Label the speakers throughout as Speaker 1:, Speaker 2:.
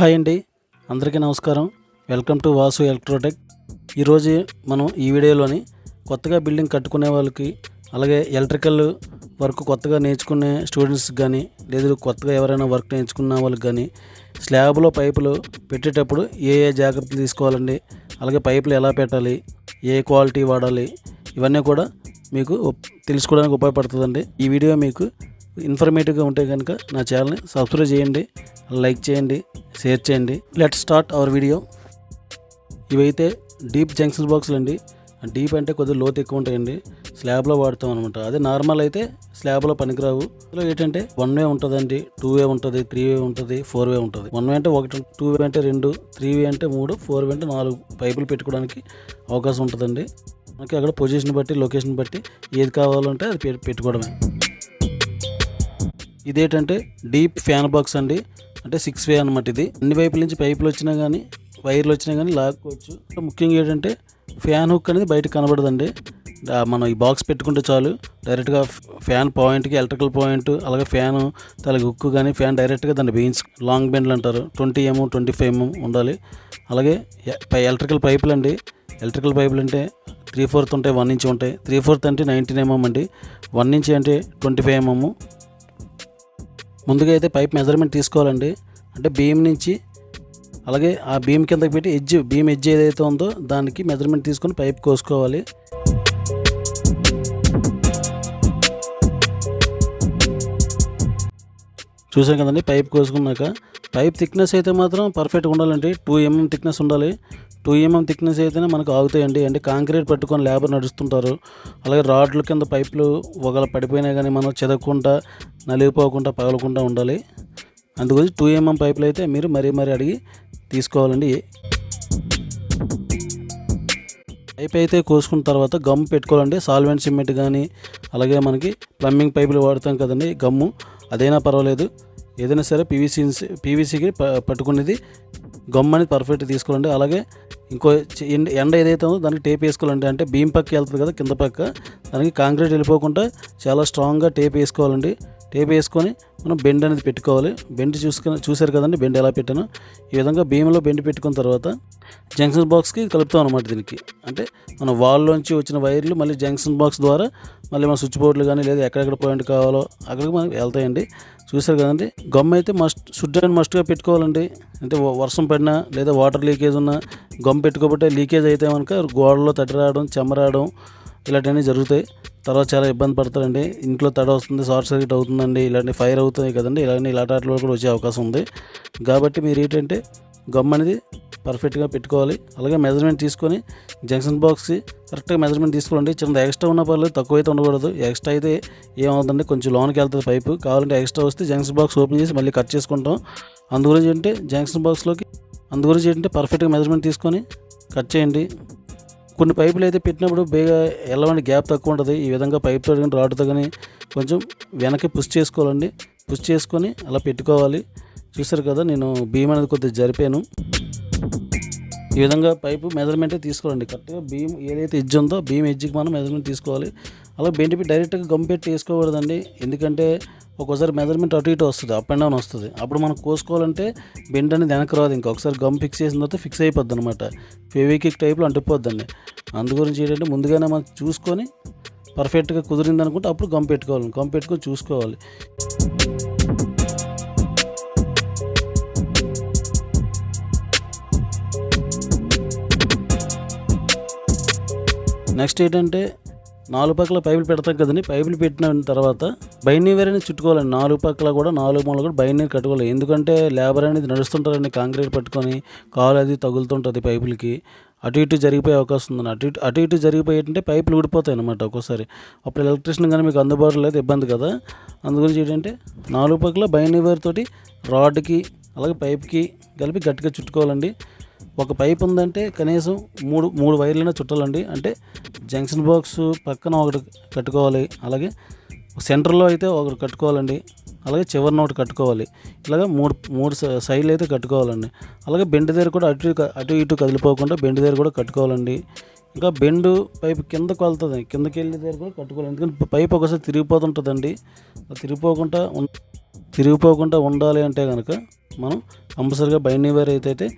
Speaker 1: Hi అండి. అందరికీ నమస్కారం. Welcome to Vasu Electrotech. ఈరోజు మనం ఈ వీడియోలోని కొత్తగా బిల్డింగ్ కట్టుకునే వాళ్ళకి అలాగే ఎలక్ట్రికల్ వర్క్ కొత్తగా నేర్చుకునే స్టూడెంట్స్కి కానీ లేదు కొత్తగా ఎవరైనా వర్క్ నేర్చుకున్న వాళ్ళకి కానీ స్లాబ్లో పైపులు పెట్టేటప్పుడు ఏ ఏ జాగ్రత్తలు తీసుకోవాలండి అలాగే పైపులు ఎలా పెట్టాలి ఏ క్వాలిటీ వాడాలి ఇవన్నీ కూడా మీకు తెలుసుకోవడానికి ఉపయోగపడుతుందండి. ఈ వీడియో మీకు ఇన్ఫర్మేటివ్గా ఉంటే కనుక నా ఛానల్ని సబ్స్క్రైబ్ చేయండి లైక్ చేయండి షేర్ చేయండి. Let start our video. ఇవైతే డీప్ జంక్షన్ బాక్సులు అండి. డీప్ అంటే కొద్దిగా లోతు ఎక్కువ ఉంటాయండి. స్లాబ్లో వాడతాం అనమాట అదే నార్మల్ అయితే స్లాబ్లో పనికిరావు. ఇందులో ఏంటంటే వన్ వే ఉంటుందండి టూ వే ఉంటుంది త్రీ వే ఉంటుంది ఫోర్ వే ఉంటుంది. వన్ వే అంటే ఒకటి టూ వే అంటే రెండు త్రీ వే అంటే మూడు ఫోర్ వే అంటే నాలుగు పైపులు పెట్టుకోవడానికి అవకాశం ఉంటుందండి. మనకి అక్కడ పొజిషన్ బట్టి లొకేషన్ బట్టి ఏది కావాలంటే అది పె- పెట్టుకోవడమే. ఇదేంటంటే డీప్ ఫ్యాన్ బాక్స్ అండి. అంటే సిక్స్ వే అనమాట ఇది. అన్ని వైపుల నుంచి పైపులు వచ్చినా కానీ వైర్లు వచ్చినా కానీ లాక్కోవచ్చు. ముఖ్యంగా ఏంటంటే ఫ్యాన్ హుక్ అనేది బయట కనబడదండి. మనం ఈ బాక్స్ పెట్టుకుంటే చాలు. డైరెక్ట్గా ఫ్యాన్ పాయింట్కి ఎలక్ట్రికల్ పాయింట్ అలాగే ఫ్యాన్ తలకి హుక్ కానీ ఫ్యాన్ డైరెక్ట్గా దాన్ని బెయిన్స్ లాంగ్ బెండ్లు అంటారు. Twenty MM twenty five MM ఉండాలి. అలాగే ఎలక్ట్రికల్ పైపులు అండి. ఎలక్ట్రికల్ పైపులు అంటే త్రీ ఫోర్త్ ఉంటాయి వన్ ఇంచ్ ఉంటాయి. త్రీ ఫోర్త్ అంటే నైన్టీన్ ఎంఎం అండి. వన్ ఇంచ్ అంటే ట్వంటీ ఫైవ్ ఎంఎం ముందుగా అయితే పైప్ మెజర్మెంట్ తీసుకోవాలండి. అంటే బీమ్ నుంచి అలాగే ఆ బీమ్ కిందకి పెట్టి ఎడ్జ్ బీమ్ ఎడ్జ్ ఏదైతే ఉందో దానికి మెజర్మెంట్ తీసుకొని పైప్ కోసుకోవాలి. చూసాం కదండి పైప్ కోసుకున్నాక. పైప్ థిక్నెస్ అయితే మాత్రం పర్ఫెక్ట్గా ఉండాలండి. టూ ఎంఎం థిక్నెస్ ఉండాలి. టూ ఎంఎం థిక్నెస్ అయితేనే మనకు ఆగుతాయండి. అంటే కాంక్రీట్ పట్టుకొని లేబర్ నడుస్తుంటారు. అలాగే రాడ్ల కింద పైపులు ఒకవేళ పడిపోయినా కానీ మనం చెదగకుండా నలిగిపోకుండా పగలకుండా ఉండాలి. అందుకోసం టూ ఎంఎం పైపులు అయితే మీరు మరీ మరీ అడిగి తీసుకోవాలండి. పైప్ అయితే కోసుకున్న తర్వాత గమ్ పెట్టుకోవాలండి. సాల్వెంట్ సిమెంట్ కానీ అలాగే మనకి ప్లంబింగ్ పైపులు వాడతాం కదండి గమ్ము అదైనా పర్వాలేదు. ఏదైనా సరే పీవీసీ పీవీసీకి పట్టుకునేది గమ్ అనేది పర్ఫెక్ట్ తీసుకోవాలండి అలాగే ఇంకో ఎండ- ఏదైతే ఉందో దానికి టేప్ వేసుకోవాలండి అంటే బీమ్ పక్క వెళ్తుంది కదా కింద పక్క దానికి కాంక్రీట్ వెళ్ళిపోకుండా చాలా స్ట్రాంగ్గా టేప్ వేసుకోవాలండి. టేప్ వేసుకొని మనం బెండ్ అనేది పెట్టుకోవాలి. బెండ్ చూసుకుని చూశారు కదండి బెండ్ ఎలా పెట్టాను? ఈ విధంగా భీమ్లో బెండ్ పెట్టుకున్న తర్వాత జంక్షన్ బాక్స్కి కలుపుతాం అనమాట దీనికి. అంటే మన వాల్లోంచి వచ్చిన వైర్లు మళ్ళీ జంక్షన్ బాక్స్ ద్వారా మళ్ళీ మన స్విచ్ బోర్డులు కానీ లేదా ఎక్కడెక్కడ పాయింట్ కావాలో అక్కడికి మనకి వెళ్తాయండి. చూసారు కదండి? గమ్ అయితే మస్ట్ శుద్ధ అండ్ మస్ట్గా పెట్టుకోవాలండి. అంటే వర్షం పడినా లేదా వాటర్ లీకేజ్ ఉన్నా గమ్ పెట్టుకోబట్టే లీకేజ్ అయితే కనుక గోడలో తడి రావడం చెమ్మ రావడం ఇలాంటివన్నీ జరుగుతాయి. తర్వాత చాలా ఇబ్బంది పడతారండి. ఇంట్లో తడ వస్తుంది షార్ట్ సర్క్యూట్ అవుతుందండి ఇలాంటి ఫైర్ అవుతుంది కదండి. ఇలాంటి ఇలాంటి వాటిలో కూడా వచ్చే అవకాశం ఉంది. కాబట్టి మీరు ఏంటంటే గమ్ అనేది పర్ఫెక్ట్గా పెట్టుకోవాలి. అలాగే మెజర్మెంట్ తీసుకొని జంక్షన్ బాక్స్కి కరెక్ట్గా మెజర్మెంట్ తీసుకోండి. చిన్న ఎక్స్ట్రా ఉన్న పర్లేదు తక్కువ అయితే ఉండకూడదు. ఎక్స్ట్రా అయితే ఏమవుతుందంటే కొంచెం లోనికి వెళ్తుంది పైపు. కావాలంటే ఎక్స్ట్రా వస్తే జంక్షన్ బాక్స్ ఓపెన్ చేసి మళ్ళీ కట్ చేసుకుంటాం. అందుగురించి ఏంటంటే జంక్షన్ బాక్స్లోకి అందుగురించి ఏంటంటే పర్ఫెక్ట్గా మెజర్మెంట్ తీసుకొని కట్ చేయండి. కొన్ని పైపులు అయితే పెట్టినప్పుడు బేగా ఎలాంటి గ్యాప్ తక్కువ ఉంటుంది. ఈ విధంగా పైప్తో కానీ రాడ్తో కానీ కొంచెం వెనక్కి పుష్ చేసుకోవాలండి. పుష్ చేసుకొని అలా పెట్టుకోవాలి. చూసారు కదా నేను భీమ్ అనేది కొద్దిగా జరిపాను. ఈ విధంగా పైపు మెజర్మెంట్ తీసుకోవాలండి. కరెక్ట్గా బీమ్ ఏదైతే ఎడ్జ్ ఉందో బీమ్ ఎడ్జ్కి మనం మెజర్మెంట్ తీసుకోవాలి. అలా బెండి డైరెక్ట్గా గమ్ పెట్టి వేసుకోకూడదండి. ఎందుకంటే ఒక్కోసారి మెజర్మెంట్ అటు ఇటు వస్తుంది అప్ అండ్ డౌన్ వస్తుంది. అప్పుడు మనం కోసుకోవాలంటే బెండ్ అనేది వెనక రాదు ఇంకా. ఒకసారి గమ్ ఫిక్స్ చేసిన తర్వాత ఫిక్స్ అయిపోద్ది అనమాట ఫెవికిక్ టైప్లో అంటిపోద్దండి అందు గురించి ఏంటంటే ముందుగానే మనం చూసుకొని పర్ఫెక్ట్గా కుదిరింది అనుకుంటే అప్పుడు గమ్ పెట్టుకోవాలి. గమ్ పెట్టుకొని చూసుకోవాలి. నెక్స్ట్ ఏంటంటే నాలుగు పక్కల పైపులు పెడతాం కదండి. పైపులు పెట్టిన తర్వాత బైండింగ్ అనేది చుట్టుకోవాలండి. నాలుగు పక్కల కూడా నాలుగు మూల కూడా బైండింగ్ కట్టుకోవాలి. ఎందుకంటే లేబర్ అనేది నడుస్తుంటారండి కాంక్రీట్ పట్టుకొని. కాలు అది తగులుతుంటుంది పైపులకి. అటు ఇటు జరిగిపోయే అవకాశం ఉంది అటు ఇటు అటు ఇటు జరిగిపోయేటంటే పైపులు ఊడిపోతాయి అనమాట ఒక్కోసారి. అప్పుడు ఎలక్ట్రిషియన్ కానీ మీకు అందుబాటులో లేదు ఇబ్బంది కదా. అందుగురించి ఏంటంటే నాలుగు పక్కల బైండింగ్ తోటి రాడ్కి అలాగే పైప్కి కలిపి గట్టిగా చుట్టుకోవాలండి. ఒక పైప్ ఉందంటే కనీసం మూడు మూడు వైర్లైనా చుట్టాలండి. అంటే జంక్షన్ బాక్స్ పక్కన ఒకటి కట్టుకోవాలి అలాగే సెంటర్లో అయితే ఒకటి కట్టుకోవాలండి అలాగే చివరిన ఒకటి కట్టుకోవాలి ఇలాగ మూడు మూడు సైడ్లు అయితే కట్టుకోవాలండి. అలాగే బెండ్ దగ్గర కూడా అటు ఇటు- అటు ఇటు కదిలిపోకుండా బెండ్ దగ్గర కూడా కట్టుకోవాలండి. ఇంకా బెండు పైపు కిందకు వెళ్తుంది కిందకి వెళ్ళే దగ్గర కూడా కట్టుకోవాలి. ఎందుకంటే పైప్ ఒకసారి తిరిగిపోతుంటుందండి. తిరిగిపోకుండా ఉం- తిరిగిపోకుండా ఉండాలి అంటే కనుక మనం కంపల్సరీగా బైండింగ్ వైర్ అయితే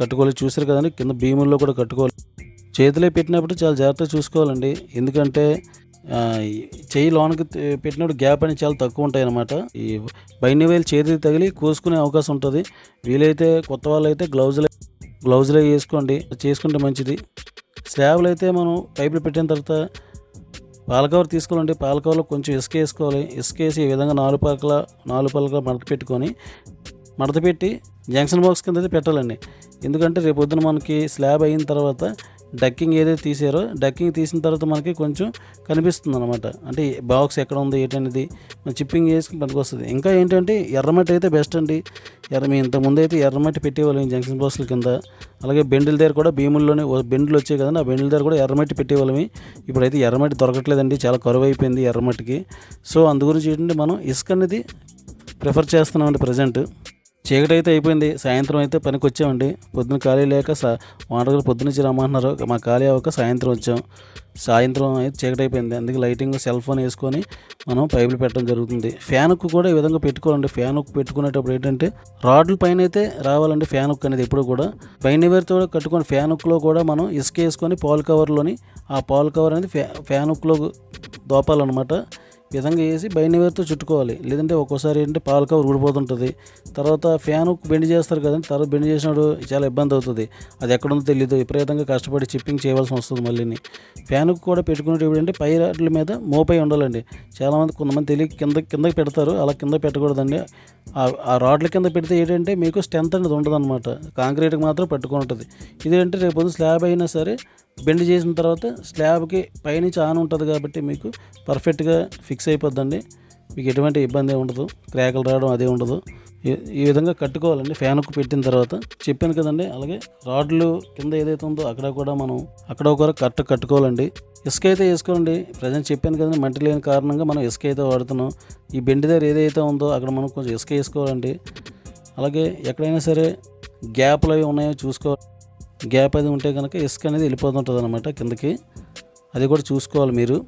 Speaker 1: కట్టుకోవాలి. చూసారు కదండి కింద భీముల్లో కూడా కట్టుకోవాలి. చేతిలో పెట్టినప్పుడు చాలా జాగ్రత్తగా చూసుకోవాలండి. ఎందుకంటే చేయి లోనకి పెట్టినప్పుడు గ్యాప్ అనేది చాలా తక్కువ ఉంటాయి అన్నమాట ఈ బైండింగ్ వేలు చేతికి తగిలి కోసుకునే అవకాశం ఉంటుంది. వీలైతే కొత్త వాళ్ళు అయితే గ్లౌజులు గ్లౌజులు వేసుకోండి. చేసుకుంటే మంచిది. స్లాబ్లు అయితే మనం పైపులు పెట్టిన తర్వాత పాలకవర్ తీసుకోవాలండి. పాలకవర్లో కొంచెం ఇసుక వేసుకోవాలి. ఇసుక వేసి ఈ విధంగా నాలుగు పలకల నాలుగు పలకల మడత పెట్టుకొని మడత పెట్టి జంక్షన్ బాక్స్ కింద అయితే పెట్టాలండి. ఎందుకంటే రేపు పొద్దున మనకి స్లాబ్ అయిన తర్వాత డక్కింగ్ ఏదైతే తీసారో డక్కింగ్ తీసిన తర్వాత మనకి కొంచెం కనిపిస్తుంది అనమాట అంటే బాక్స్ ఎక్కడ ఉంది ఏంటనేది మనం చిప్పింగ్ చేసుకుని పనికి వస్తుంది. ఇంకా ఏంటంటే ఎర్రమట్టి అయితే బెస్ట్ అండి. ఎర్ర మీ ఇంతకుముందు అయితే ఎర్రమట్టి పెట్టేవాళ్ళం జంక్షన్ బాక్స్ల కింద. అలాగే బెండిల దగ్గర కూడా భీముల్లోనే బెండ్లు వచ్చాయి కదండి. ఆ బెండిల దగ్గర కూడా ఎర్రమట్టి పెట్టేవాళ్ళమి. ఇప్పుడైతే ఎర్రమట్టి దొరకట్లేదండి. చాలా కరువు అయిపోయింది ఎర్రమట్టికి సో అందు గురించి ఏంటంటే మనం ఇసుక అనేది ప్రిఫర్ చేస్తున్నామండి ప్రజెంట్ చీకటి అయితే అయిపోయింది. సాయంత్రం అయితే పనికి వచ్చామండి పొద్దున ఖాళీ లేక సా వానరులు పొద్దున నుంచి రమ్మంటున్నారు. మా ఖాళీ అవ్వక సాయంత్రం వచ్చాం. సాయంత్రం అయితే చీకటి అయిపోయింది అందుకే లైటింగ్ సెల్ ఫోన్ వేసుకొని మనం పైపులు పెట్టడం జరుగుతుంది. ఫ్యాన్కు కూడా ఈ విధంగా పెట్టుకోవాలండి. ఫ్యాన్ పెట్టుకునేటప్పుడు ఏంటంటే రాడ్ల పైన అయితే రావాలండి ఫ్యాన్ అనేది ఎప్పుడు కూడా. పైన వేరుతో కూడా కట్టుకొని ఫ్యాన్ కూడా మనం ఇసుక వేసుకొని పాల్ కవర్లోని ఆ పాల్ కవర్ అనేది ఫ్యా ఫ్యాన్ దోపాలన్నమాట. విధంగా వేసి బయట వేరుతో చుట్టుకోవాలి. లేదంటే ఒక్కోసారి ఏంటంటే పాల కవర్ ఊడిపోతుంటుంది. తర్వాత ఫ్యాన్ బెండ్ చేస్తారు కదండి తర్వాత బెండ్ చేసినప్పుడు చాలా ఇబ్బంది అవుతుంది. అది ఎక్కడ ఉందో తెలియదు విపరీతంగా కష్టపడి చిప్పింగ్ చేయవలసి వస్తుంది మళ్ళీని. ఫ్యాన్కు కూడా పెట్టుకునేటప్పుడు అంటే పై రాడ్ల మీద మోపై ఉండాలండి. చాలామంది కొంతమంది తెలియ కింద కిందకి పెడతారు అలా కింద పెట్టకూడదండి. ఆ- ఆ రాడ్ల కింద పెడితే ఏంటంటే మీకు స్ట్రెంత్ అనేది ఉండదు అనమాట కాంక్రీట్కి మాత్రం పట్టుకుని ఉంటుంది. ఇదేంటే రేపు స్లాబ్ అయినా సరే బెండ్ చేసిన తర్వాత స్లాబ్కి పైనుంచి ఆన్ ఉంటుంది కాబట్టి మీకు పర్ఫెక్ట్గా ఫిక్స్ అయిపోద్దండి. మీకు ఎటువంటి ఇబ్బంది ఉండదు. క్రాకలు రావడం అదే ఉండదు. ఈ- విధంగా కట్టుకోవాలండి. ఫ్యాన్కు పెట్టిన తర్వాత చెప్పాను కదండి అలాగే రాడ్లు కింద ఏదైతే ఉందో అక్కడ కూడా మనం అక్కడ ఒక కట్ట కట్టుకోవాలండి. ఇసుక అయితే వేసుకోండి ప్రజెంట్ చెప్పాను కదండి మట్టి లేని కారణంగా మనం ఇసుక అయితే వాడుతున్నాం. ఈ బెండి దగ్గర ఏదైతే ఉందో అక్కడ మనం కొంచెం ఇసుక వేసుకోవాలండి. అలాగే ఎక్కడైనా సరే గ్యాప్లు అవి ఉన్నాయో చూసుకోవాలి. గ్యాప్ అది ఉంటే కనుక ఇసుక అనేది వెళ్ళిపోతుంటుంది అనమాట కిందకి. అది కూడా చూసుకోవాలి మీరు.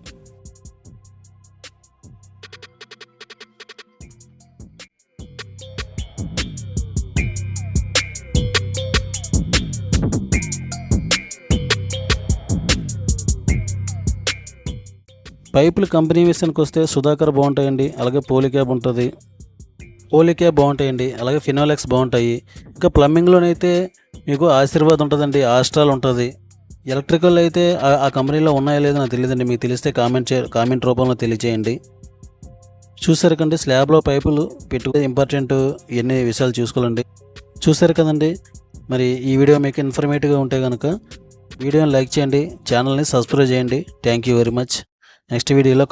Speaker 1: పైపులు కంపెనీ విషయానికి వస్తే సుధాకర్ బాగుంటాయండి అలాగే పోలీ క్యాబ్ ఉంటుంది పోలీ క్యాబ్ బాగుంటాయండి అలాగే ఫినోలెక్స్ బాగుంటాయి. ఇంకా ప్లంబింగ్లోనైతే మీకు ఆశీర్వాద్ ఉంటుందండి ఆస్ట్రాల్ ఉంటుంది. ఎలక్ట్రికల్ అయితే ఆ- కంపెనీలో ఉన్నాయో లేదో నాకు తెలియదండి మీకు తెలిస్తే కామెంట్ చే కామెంట్ రూపంలో తెలియజేయండి చూసారు కండి స్లాబ్లో పైపులు పెట్టుకునే ఇంపార్టెంట్ ఎన్ని విషయాలు చూసుకోవాలండి. చూసారు కదండి మరి ఈ వీడియో మీకు ఇన్ఫర్మేటివ్గా ఉంటే కనుక వీడియోని లైక్ చేయండి ఛానల్ని సబ్స్క్రైబ్ చేయండి. Thank you very much next వీడియోలో